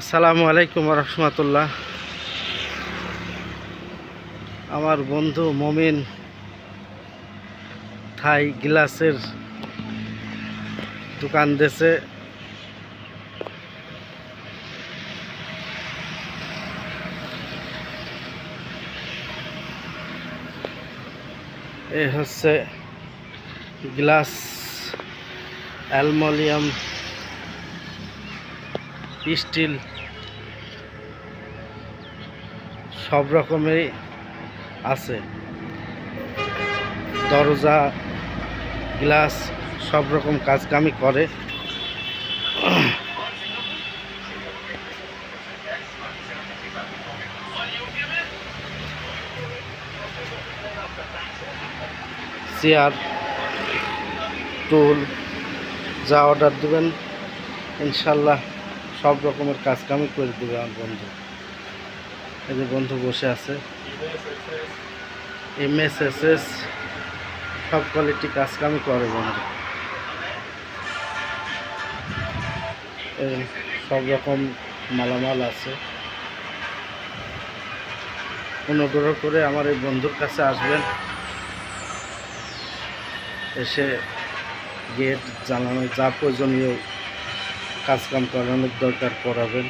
আসসালামু আলাইকুম রহমতুল্লাহ। আমার বন্ধু মমিন থাই গ্লাসের দোকান দেশে। এ হচ্ছে গ্লাস অ্যালমোনিয়াম স্টিল, সব রকমেরই আছে। দরজা, গ্লাস, সব রকম কাজ কামি করে। চেয়ার, টুল, যা অর্ডার দেবেন, ইনশাল্লাহ। সব রকমের কাজ কামই করে দেবে আমার বন্ধু। এই যে বন্ধু বসে আছে। এম এস এস এস সব কোয়ালিটি কাজ কামই করে বন্ধু। সব রকম মালামাল আছে। অনুগ্রহ করে আমার এই বন্ধুর কাছে আসবেন। এসে গেট জানানো যা প্রয়োজনীয় কাজকাম করানোর দরকার করাবেন